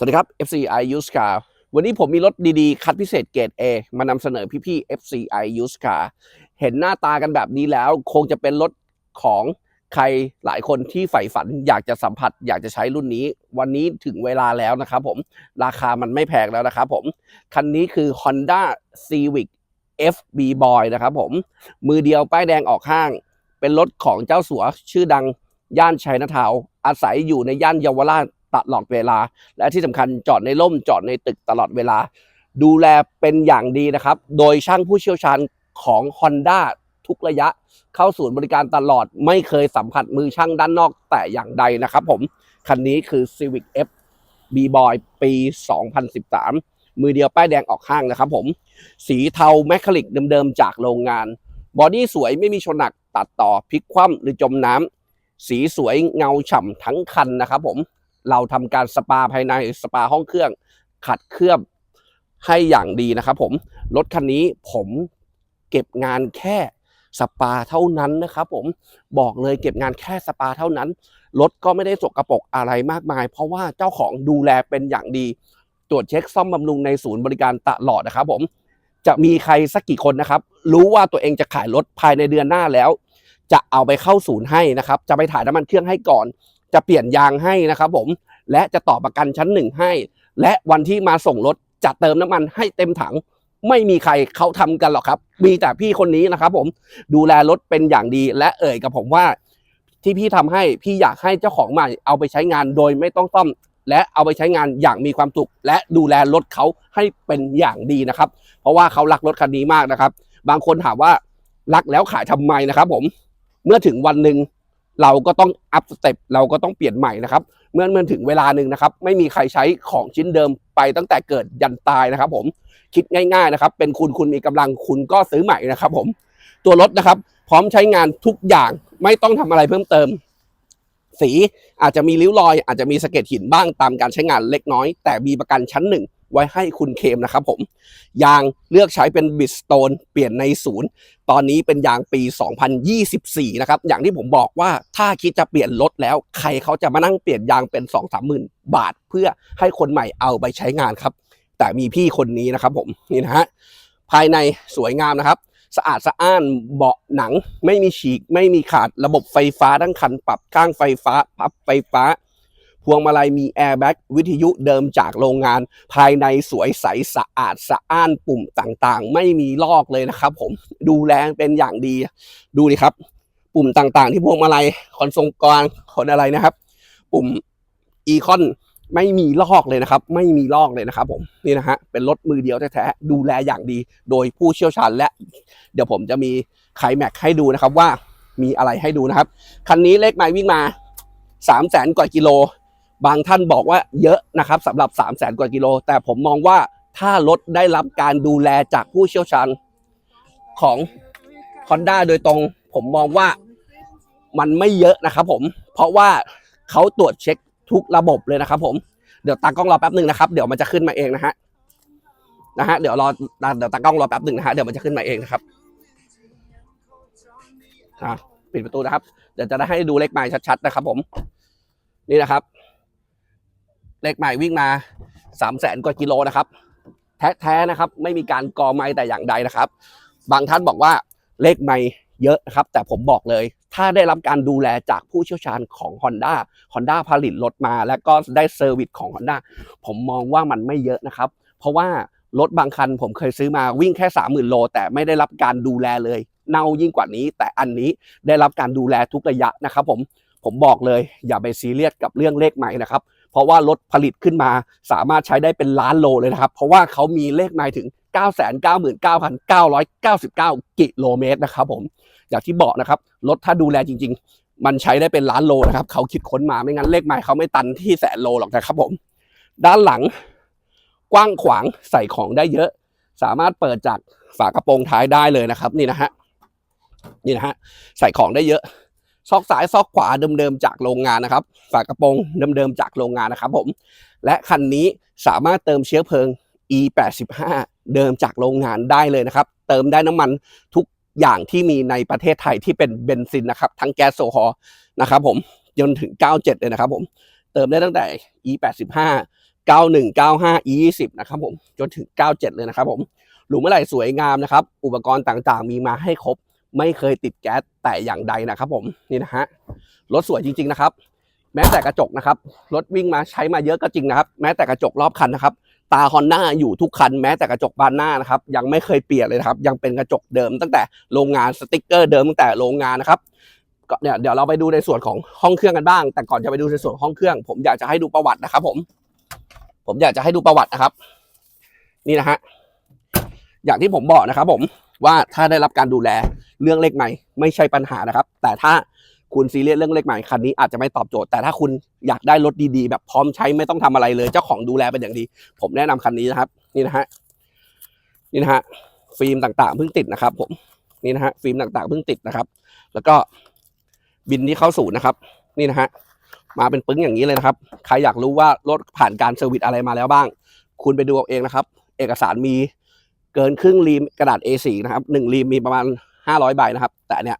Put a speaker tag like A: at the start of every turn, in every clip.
A: สวัสดีครับ FCI Used Car วันนี้ผมมีรถดีๆ คัดพิเศษเกรด A มานำเสนอพี่ๆ FCI Used Car เห็นหน้าตากันแบบนี้แล้ว คงจะเป็นรถของใครหลายคนที่ใฝ่ฝันอยากจะสัมผัส อยากจะใช้รุ่นนี้ วันนี้ถึงเวลาแล้วนะครับผม ราคามันไม่แพงแล้วนะครับผม คันนี้คือ Honda Civic FB Boy นะครับผม มือเดียวป้ายแดงออกห้าง เป็นรถของเจ้าสัวชื่อดังย่านชัยนาทาว อาศัยอยู่ในย่านเยาวราช ตลอดเวลา และที่สำคัญจอดในร่มจอดในตึกตลอดเวลา ดูแลเป็นอย่างดีนะครับ โดยช่างผู้เชี่ยวชาญของ Honda ทุกระยะเข้าศูนย์บริการตลอดไม่เคยสัมผัสมือช่างด้านนอกแต่อย่างใดนะครับผม คันนี้คือ Civic F B Boy ปี 2013 มือเดียวป้ายแดงออกห้างนะครับผม สีเทาแมคคาลิกเดิมๆจากโรงงาน บอดี้สวยไม่มีชนหนักตัดต่อพลิกคว่ำหรือจมน้ำสีสวยเงาฉ่ำทั้งคันนะครับผม เราทำการสปาภายในสปาห้องเครื่อง ขัดเคลือบให้อย่างดีนะครับผมรถคันนี้ผมเก็บงานแค่สปาเท่านั้นนะครับผมบอกเลยเก็บงานแค่สปาเท่านั้นรถก็ไม่ได้สกรปรกอะไรมากมาย เพราะว่าเจ้าของดูแลเป็นอย่างดี ตรวจเช็คซ่อมบำรุงในศูนย์บริการตลอดนะครับผมจะมีใครสักกี่คนนะครับ รู้ว่าตัวเองจะขายรถภายในเดือนหน้าแล้ว จะเอาไปเข้าศูนย์ให้นะครับ จะไปถ่ายน้ำมันเครื่องให้ก่อน จะเปลี่ยนยางให้นะครับผมและจะต่อประกันชั้นหนึ่งให้ และวันที่มาส่งรถจะเติมน้ำมันให้เต็มถัง ไม่มีใครเขาทำกันหรอกครับ มีแต่พี่คนนี้นะครับ ผมดูแลรถเป็นอย่างดี และเอ่ยกับผมว่า ที่พี่ทำให้พี่อยากให้เจ้าของใหม่เอาไปใช้งานโดยไม่ต้องซ่อมและเอาไปใช้งานอย่างมีความสุข และดูแลรถเขาให้เป็นอย่างดีนะครับ เพราะว่าเขารักรถคันนี้มากนะครับ บางคนถามว่ารักแล้วขายทำไมนะครับ ผมเมื่อถึงวันหนึ่ง เราก็ต้องอัพสเต็ปเราก็ต้องเปลี่ยนใหม่นะครับ เมื่อเมื่อถึงเวลาหนึ่งนะครับ ไม่มีใครใช้ของชิ้นเดิมไปตั้งแต่เกิดยันตายนะครับ ผมคิดง่ายๆนะครับ เป็นคุณคุณมีกำลังคุณก็ซื้อใหม่นะครับ ผมตัวรถนะครับ พร้อมใช้งานทุกอย่างไม่ต้องทำอะไรเพิ่มเติม สีอาจจะมีริ้วรอย อาจจะมีสะเก็ดหินบ้างตามการใช้งานเล็กน้อย แต่มีประกันชั้นหนึ่ง ไว้ให้คุณเคมนะครับผมยางเลือกใช้เป็นบิสโตนเปลี่ยนในศูนย์ตอนนี้เป็นยางปี 2024 นะครับ อย่างที่ผมบอกว่าถ้าคิดจะเปลี่ยนรถแล้ว ใครเขาจะมานั่งเปลี่ยนยางเป็น 2 3หมื่นบาท เพื่อให้คนใหม่เอาไปใช้งานครับ แต่มีพี่คนนี้นะครับผมนี่นะฮะภายในสวยงามนะครับ สะอาดสะอ้านเบาะหนัง ไม่มีฉีก ไม่มีขาดระบบไฟฟ้าทั้งคันปรับข้างไฟฟ้า พับไฟฟ้า วงมาลัยมีแอร์แบ็กวิทยุเดิมจากโรงงาน ภายในสวยใสสะอาดสะอ้านปุ่มต่างๆ ไม่มีลอกเลยนะครับ ผมดูแลเป็นอย่างดี ดูดิครับ ปุ่มต่างๆ ที่พวงมาลัยคอนโซลกลางคนอะไรนะครับ ปุ่มอีคอนไม่มีลอกเลยนะครับ ไม่มีลอกเลยนะครับ ผมนี่นะฮะเป็นรถมือเดียวแท้ๆดูแลอย่างดี โดยผู้เชี่ยวชาญและ เดี๋ยวผมจะมีไคลแม็กให้ดูนะครับว่ามีอะไรให้ดูนะครับ คันนี้เลขไมล์วิ่งมา3 0 0แสนกว่ากิโล บางท่านบอกว่าเยอะนะครับสำหรับ3 0 0แสนกว่ากิโล แต่ผมมองว่าถ้ารถได้รับการดูแลจากผู้เชี่ยวชาญของ Honda โดยตรง ผมมองว่ามันไม่เยอะนะครับผม เพราะว่าเขาตรวจเช็คทุกระบบเลยนะครับผม เดี๋ยวตากล้องรอแป๊บหนึ่งนะครับ เดี๋ยวมันจะขึ้นมาเองนะฮะ นะฮะ เดี๋ยวรอ เดี๋ยวตากล้องรอแป๊บหนึ่งนะฮะ เดี๋ยวมันจะขึ้นมาเองนะครับอะปิดประตูนะครับ เดี๋ยวจะได้ให้ดูเลขไมล์ชัดๆนะครับผม นี่นะครับ เลขไมล์วิ่งมาสามแสนกว่ากิโลนะครับ แท้ๆนะครับ ไม่มีการกอไม้แต่อย่างใดนะครับ บางท่านบอกว่าเลขไมล์เยอะนะครับ แต่ผมบอกเลย ถ้าได้รับการดูแลจากผู้เชี่ยวชาญของ Honda Honda ผลิตรถมา แล้วก็ได้เซอร์วิสของ Honda ผมมองว่ามันไม่เยอะนะครับ เพราะว่ารถบางคันผมเคยซื้อมาวิ่งแค่ 30,000 โล แต่ไม่ได้รับการดูแลเลย เน่ายิ่งกว่านี้ แต่อันนี้ได้รับการดูแลทุกระยะนะครับผมผมบอกเลยอย่าไปซีเรียสกับเรื่องเลขใหม่นะครับ ราะว่ารถผลิตขึ้นมา สามารถใช้ได้เป็นล้านโลเลยนะครับ เพราะว่าเขามีเลขไมล์ถึง 999,999 กิโลเมตรนะครับผมอย่างที่บอกนะครับรถถ้าดูแลจริง ๆ มันใช้ได้เป็นล้านโลนะครับเขาคิดค้นมาไม่งั้นเลขไมล์เขาไม่ตันที่แสนโลหรอกนะครับผม ด้านหลังกว้างขวางใส่ของได้เยอะ สามารถเปิดจากฝากระโปรงท้ายได้เลยนะครับ นี่นะฮะนี่นะฮะใส่ของได้เยอะ ซอกซ้ายซอกขวาเดิมๆจากโรงงานนะครับ ฝากระโปรงเดิมๆจากโรงงานนะครับผม และคันนี้สามารถเติมเชื้อเพลิง E85 เดิมจากโรงงานได้เลยนะครับ เติมได้น้ำมันทุกอย่างที่มีในประเทศไทยที่เป็นเบนซินนะครับ ทั้งแก๊สโซฮอล์นะครับผมจนถึง 97 เลยนะครับผม เติมได้ตั้งแต่ e 8 5 91 95 e 20 นะครับผมจนถึง 97 เลยนะครับผมหลุมเมื่อไรสวยงามนะครับ อุปกรณ์ต่างๆ มีมาให้ครบ ไม่เคยติดแก๊สแต่อย่างใดนะครับผมนี่นะฮะรถสวยจริง ๆนะครับ แม้แต่กระจกนะครับรถวิ่งมาใช้มาเยอะก็จริงนะครับ แม้แต่กระจกรอบคันนะครับ ตาฮอนด้าอยู่ทุกคันแม้แต่กระจกบานหน้านะครับ ยังไม่เคยเปลี่ยนเลยนะครับ ยังเป็นกระจกเดิมตั้งแต่โรงงานสติกเกอร์เดิมตั้งแต่โรงงานนะครับก็เนี่ยเดี๋ยวเราไปดูในส่วนของห้องเครื่องกันบ้าง แต่ก่อนจะไปดูในส่วนห้องเครื่อง ผมอยากจะให้ดูประวัตินะครับ ผม ผมอยากจะให้ดูประวัตินะครับ นี่นะฮะอย่างที่ผมบอกนะครับ ผม ว่าถ้าได้รับการดูแลเรื่องเลขใหม่ไม่ใช่ปัญหานะครับ แต่ถ้าคุณซีเรียสเรื่องเลขใหม่คันนี้อาจจะไม่ตอบโจทย์แต่ถ้าคุณอยากได้รถดีๆ แบบพร้อมใช้ไม่ต้องทำอะไรเลย เจ้าของดูแลเป็นอย่างดี ผมแนะนำคันนี้นะครับ นี่นะฮะนี่นะฮะฟิล์มต่างๆเพิ่งติดนะครับ ผมนี่นะฮะฟิล์มต่างๆเพิ่งติดนะครับ แล้วก็บินที่เข้าศูนย์นะครับ นี่นะฮะมาเป็นปึ้งอย่างนี้เลยนะครับ ใครอยากรู้ว่ารถผ่านการเซอร์วิสอะไรมาแล้วบ้าง คุณไปดูเอาเองนะครับ เอกสารมี เกินครึ่งรีมกระดาษ A4 นะครับหนึ่งรีมมีประมาณห้าร้อยใบนะครับ แต่เนี้ย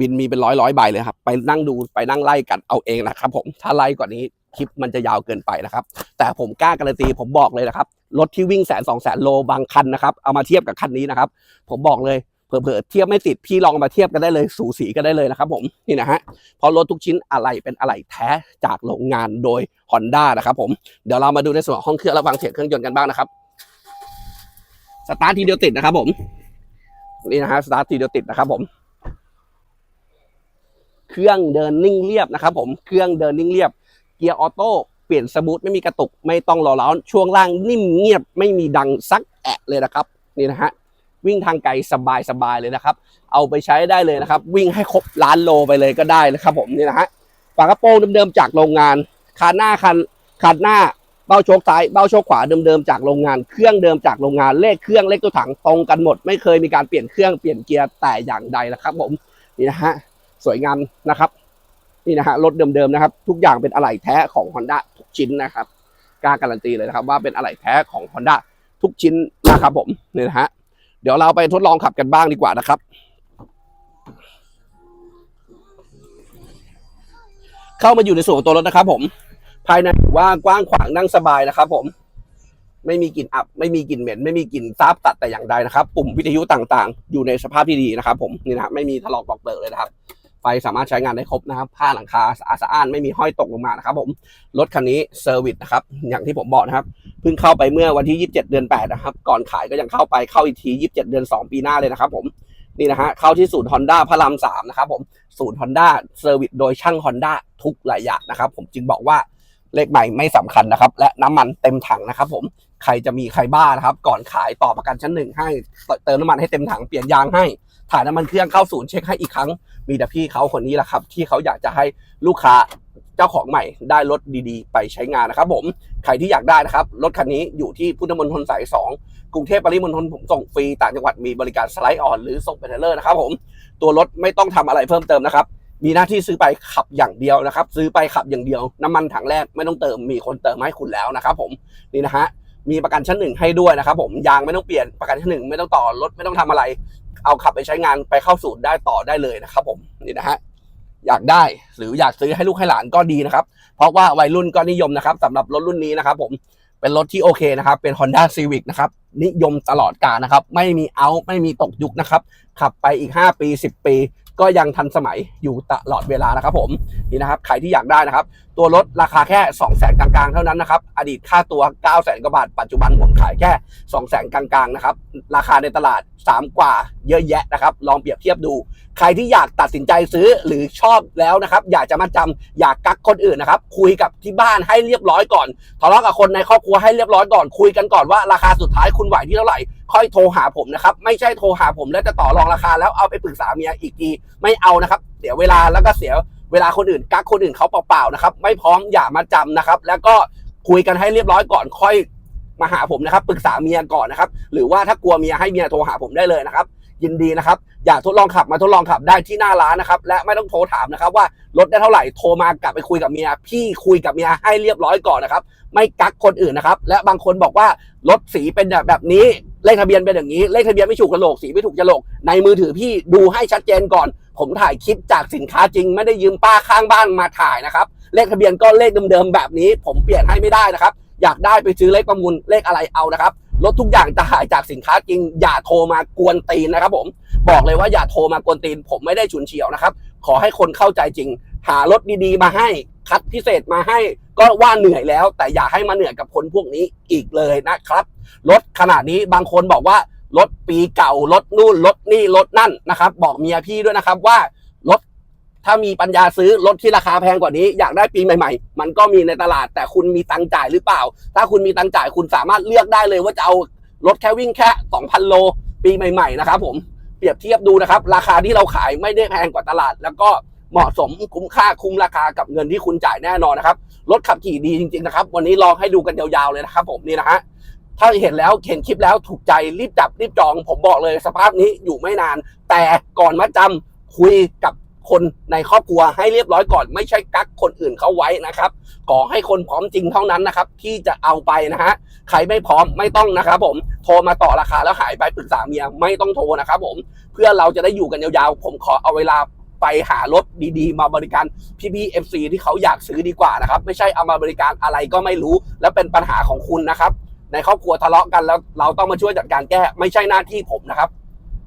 A: บินมีเป็นร้อยร้อยใบเลยครับ ไปนั่งดูไปนั่งไล่กันเอาเองนะครับ ผมถ้าไล่กว่านี้คลิปมันจะยาวเกินไปนะครับ แต่ผมกล้าการันตีผมบอกเลยนะครับรถที่วิ่งแสนสองแสนโลบางคันนะครับเอามาเทียบกับคันนี้นะครับ ผมบอกเลยเผลอๆเทียบไม่ติดพี่ลองมาเทียบกันได้เลย สูสีกันได้เลยนะครับ ผมนี่นะฮะเพราะรถทุกชิ้นอะไหล่เป็นอะไหล่แท้จากโรงงานโดย Honda นะครับ ผมเดี๋ยวเรามาดูในส่วนของห้องเครื่องและฟังเสียงเครื่องยนต์กันบ้างนะครับ สตาร์ททีเดียวติดนะครับผมนี่นะฮะสตาร์ททีเดียวติดนะครับผม เครื่องเดินนิ่งเรียบนะครับ ผมเครื่องเดินนิ่งเรียบ เกียร์ออโต้เปลี่ยนสมูทไม่มีกระตุกไม่ต้องรอร้อนช่วงล่างนิ่มเงียบไม่มีดังซักแอะเลยนะครับ นี่นะฮะวิ่งทางไกลสบายสบายเลยนะครับ เอาไปใช้ได้เลยนะครับ วิ่งให้ครบล้านโลไปเลยก็ได้นะครับ ผมนี่นะฮะฝากระโปรงเดิมๆจากโรงงานคันหน้าคันคันหน้า บ้าโชคซ้ายเบ้าโชคขวาเดิมๆจากโรงงานเครื่องเดิมจากโรงงานเลขเครื่องเลขตัวถังตรงกันหมด ไม่เคยมีการเปลี่ยนเครื่องเปลี่ยนเกียร์แต่อย่างใดนะครับผมนี่นะฮะสวยงามนะครับ นี่นะฮะรถเดิมๆนะครับ ทุกอย่างเป็นอะไหล่แท้ของ Honda ทุกชิ้นนะครับกล้าการันตีเลยนะครับ ว่าเป็นอะไหล่แท้ของ Honda ทุกชิ้นนะครับผมนี่นะฮะเดี๋ยวเราไปทดลองขับกันบ้างดีกว่านะครับ เข้ามาอยู่ในส่วนของตัวรถนะครับผม ภายในถือว่ากว้างขวางนั่งสบายนะครับ ผม ไม่มีกลิ่นอับ ไม่มีกลิ่นเหม็น ไม่มีกลิ่นซาบตัดแต่อย่างใดนะครับ ปุ่มวิทยุต่างๆ อยู่ในสภาพที่ดีนะครับ ผมนี่นะไม่มีถลอกปอกเปลือเลยนะครับไฟสามารถใช้งานได้ครบนะครับ ผ้าหลังคาสะอาดสะอ้านไม่มีห้อยตกลงมานะครับ ผม รถคันนี้เซอร์วิสนะครับ อย่างที่ผมบอกนะครับ เพิ่งเข้าไปเมื่อวันที่ 27 เดือน 8 นะครับ ก่อนขายก็ยังเข้าไป เข้าอีกที 27 เดือน 2 ปีหน้าเลยนะครับ ผม นี่นะฮะ เข้าที่ศูนย์ Honda พระราม3นะครับผม ศูนย์ Honda เซอร์วิสโดยช่าง Honda ทุกหลายอย่างนะครับ ผมจึงบอกว่า เลขใหม่ไม่สำคัญนะครับ และน้ำมันเต็มถังนะครับ ผมใครจะมีใครบ้านะครับ ก่อนขายต่อประกันชั้นหนึ่งให้เติมน้ำมันให้เต็มถังเปลี่ยนยางให้ ถ่ายน้ำมันเครื่องเข้าศูนย์เช็คให้อีกครั้ง มีแต่พี่เขาคนนี้แหละครับ ที่เขาอยากจะให้ลูกค้าเจ้าของใหม่ได้รถดีๆ ไปใช้งานนะครับ ผมใครที่อยากได้นะครับรถคันนี้อยู่ที่พุทธมณฑลสาย 2 กรุงเทพปริมณฑลผมส่งฟรีต่างจังหวัดมีบริการสไลด์ออนหรือส่งเป็นเทรลเลอร์นะครับ ผมตัวรถไม่ต้องทำอะไรเพิ่มเติมนะครับ มีหน้าที่ซื้อไปขับอย่างเดียวนะครับ ซื้อไปขับอย่างเดียว น้ำมันถังแรกไม่ต้องเติมมีคนเติมให้คุณแล้วนะครับ ผมนี่นะฮะมีประกันชั้นหนึ่งให้ด้วยนะครับ ผมยางไม่ต้องเปลี่ยนประกันชั้นหนึ่งไม่ต้องต่อรถไม่ต้องทำอะไร เอาขับไปใช้งานไปเข้าศูนย์ได้ต่อได้เลยนะครับ ผมนี่นะฮะอยากได้หรืออยากซื้อให้ลูกให้หลานก็ดีนะครับ เพราะว่าวัยรุ่นก็นิยมนะครับสำหรับรถรุ่นนี้นะครับ ผมเป็นรถที่โอเคนะครับ เป็น Honda Civic นะครับ นิยมตลอดกาลนะครับ ไม่มีเอาไม่มีตกยุคนะครับ ขับไปอีก 5 ปี 10 ปี ก็ยังทันสมัยอยู่ตลอดเวลานะครับผมนี่นะครับใครที่อยากได้นะครับ ตัวรถราคาแค่ 2 0 0 0 0 0กลางๆ เท่านั้นนะครับ อดีตค่าตัว 9 0 0 0 0 0กว่าบาท ปัจจุบันผมขายแค่ 2 0 0 0 0 0กลางๆนะครับ ราคาในตลาด 3 กว่าเยอะแยะนะครับ ลองเปรียบเทียบดู ใครที่อยากตัดสินใจซื้อหรือชอบแล้วนะครับ อยากจะมาจำอยากกักคนอื่นนะครับ คุยกับที่บ้านให้เรียบร้อยก่อนทะเลาะกับคนในครอบครัวให้เรียบร้อยก่อนคุยกันก่อนว่าราคาสุดท้ายคุณไหวที่เท่าไหร่ ค่อยโทรหาผมนะครับ ไม่ใช่โทรหาผมแล้วจะต่อรองราคา แล้วเอาไปปรึกษาเมียอีกทีไม่เอานะครับ เสียเวลาแล้วก็เสียเวลาคนอื่นกักคนอื่นเขาเปล่าๆนะครับ ไม่พร้อมอย่ามาจำนะครับ แล้วก็คุยกันให้เรียบร้อยก่อนค่อยมาหาผมนะครับ ปรึกษาเมียก่อนนะครับ หรือว่าถ้ากลัวเมียให้เมียโทรหาผมได้เลยนะครับ ยินดีนะครับ อยากทดลองขับมาทดลองขับได้ที่หน้าร้านนะครับ และไม่ต้องโทรถามนะครับ ว่าลดได้เท่าไหร่โทรมากลับไปคุยกับเมีย พี่คุยกับเมียให้เรียบร้อยก่อนนะครับ ไม่กักคนอื่นนะครับ และบางคนบอกว่ารถสีเป็นแบบนี้ เลขทะเบียนเป็นอย่างนี้ เลขทะเบียนไม่ถูกกระโหลกสีไม่ถูกกระโหลก ในมือถือพี่ดูให้ชัดเจนก่อน ผมถ่ายคลิปจากสินค้าจริง ไม่ได้ยืมป้าข้างบ้านมาถ่ายนะครับ เลขทะเบียนก็เลขเดิมๆแบบนี้ ผมเปลี่ยนให้ไม่ได้นะครับ อยากได้ไปซื้อเลขประมูลเลขอะไรเอานะครับรถทุกอย่างจะหายจากสินค้าจริง อย่าโทรมากวนตีนนะครับ ผม บอกเลยว่าอย่าโทรมากวนตีน ผมไม่ได้ฉุนเฉียวนะครับ ขอให้คนเข้าใจจริง หารถดีๆ มาให้ คัดพิเศษมาให้ ก็ว่าเหนื่อยแล้ว แต่อย่าให้มาเหนื่อยกับคนพวกนี้อีกเลยนะครับรถขนาดนี้บางคนบอกว่ารถปีเก่ารถนู่นรถนี่รถนั่นนะครับ บอกเมียพี่ด้วยนะครับว่ารถถ้ามีปัญญาซื้อรถที่ราคาแพงกว่านี้ อยากได้ปีใหม่ๆ มันก็มีในตลาด แต่คุณมีตังค์จ่ายหรือเปล่า ถ้าคุณมีตังค์จ่ายคุณสามารถเลือกได้เลยว่าจะเอารถแค่วิ่งแค่ 2,000 โล ปีใหม่ๆนะครับผมเปรียบเทียบดูนะครับ ราคาที่เราขายไม่ได้แพงกว่าตลาด แล้วก็เหมาะสมคุ้มค่าคุ้มราคากับเงินที่คุณจ่ายแน่นอนนะครับ รถขับขี่ดีจริงๆนะครับ วันนี้ลองให้ดูกันยาวๆเลยนะครับ ผมนี่นะฮะถ้าเห็นแล้วเห็นคลิปแล้วถูกใจรีบจับรีบจอง ผมบอกเลยสภาพนี้อยู่ไม่นาน แต่ก่อนมาจำคุยกับคนในครอบครัวให้เรียบร้อยก่อน ไม่ใช่กักคนอื่นเขาไว้นะครับ ขอให้คนพร้อมจริงเท่านั้นนะครับ ที่จะเอาไปนะฮะใครไม่พร้อมไม่ต้องนะครับ ผมโทรมาต่อราคาแล้วหายไปปรึกษาเมียไม่ต้องโทรนะครับ ผมเพื่อเราจะได้อยู่กันยาวๆ ผมขอเอาเวลา ไปหารถดีๆ มาบริการพี่ๆ FC ที่เขาอยากซื้อดีกว่านะครับ ไม่ใช่เอามาบริการอะไรก็ไม่รู้ และเป็นปัญหาของคุณนะครับ ในครอบครัวทะเลาะกันแล้วเราต้องมาช่วยจัดการแก้ ไม่ใช่หน้าที่ผมนะครับ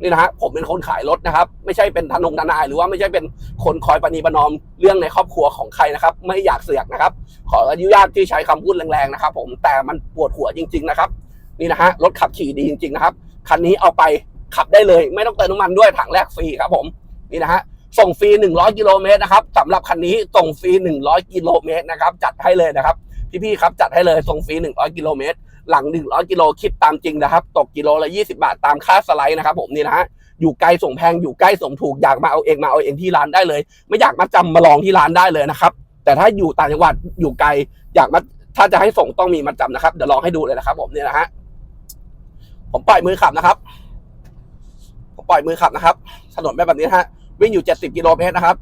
A: นี่นะฮะผมเป็นคนขายรถนะครับ ไม่ใช่เป็นทนงทนายหรือว่าไม่ใช่เป็นคนคอยปณีประนอมเรื่องในครอบครัวของใครนะครับ ไม่อยากเสือกนะครับ ขออนุญาตที่ใช้คำพูดแรงๆนะครับ ผมแต่มันปวดหัวจริง ๆ นะครับ นี่นะฮะรถขับขี่ดีจริง ๆ นะครับคันนี้เอาไปขับได้เลย ไม่ต้องเติมน้ำมันด้วยถังแรกฟรีครับผมนี่นะฮะ ส่งฟรี 100 กิโลเมตรนะครับสำหรับคันนี้ส่งฟรี 100 กิโลเมตรนะครับจัดให้เลยนะครับพี่ๆครับจัดให้เลยส่งฟรี 100 กิโลเมตร หลัง 100 กิโลคิดตามจริงนะครับ ตกกิโลละ 20 บาทตามค่าสไลด์นะครับผมนี่นะฮะอยู่ไกลส่งแพงอยู่ใกล้ส่งถูกอยากมาเอาเองมาเอาเองที่ร้านได้เลย ไม่อยากมาจำมาลองที่ร้านได้เลยนะครับแต่ถ้าอยู่ต่างจังหวัดอยู่ไกลอยากมาถ้าจะให้ส่งต้องมีมาจำนะครับ เดี๋ยวลองให้ดูเลยนะครับ ผมเนี่ยนะฮะผมปล่อยมือขับนะครับ ผมปล่อยมือขับนะครับถนนแบบนี้ฮะ วิ่งอยู่ 70 กิโลเมตรนะครับ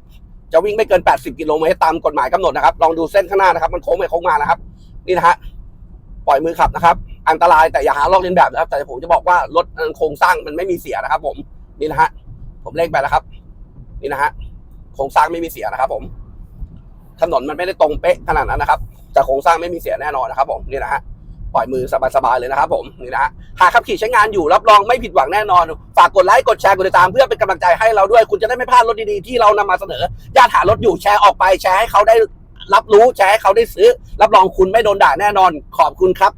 A: จะวิ่งไม่เกิน 80 กิโลเมตรตามกฎหมายกำหนดนะครับ ลองดูเส้นข้างหน้านะครับ มันโค้งไปโค้งมานะครับ นี่นะฮะ ปล่อยมือขับนะครับ อันตรายแต่อย่าหาลอกเลียนแบบนะครับ แต่ผมจะบอกว่ารถโครงสร้างมันไม่มีเสียนะครับ ผม นี่นะฮะ ผมเล่งไปแล้วครับ นี่นะฮะ โครงสร้างไม่มีเสียนะครับ ผม ถนนมันไม่ได้ตรงเป๊ะขนาดนั้นนะครับ แต่โครงสร้างไม่มีเสียแน่นอนนะครับ ผม นี่นะฮะ ปล่อยมือสบายๆเลยนะครับผมนี่นะหากขับขี่ใช้งานอยู่รับรองไม่ผิดหวังแน่นอน ฝากกดไลค์กดแชร์กดติดตามเพื่อเป็นกำลังใจให้เราด้วย คุณจะได้ไม่พลาดรถดีๆที่เรานำมาเสนอญาติหารถอยู่แชร์ออกไปแชร์ให้เขาได้รับรู้แชร์ให้เขาได้ซื้อ รับรองคุณไม่โดนด่าแน่นอน ขอบคุณครับ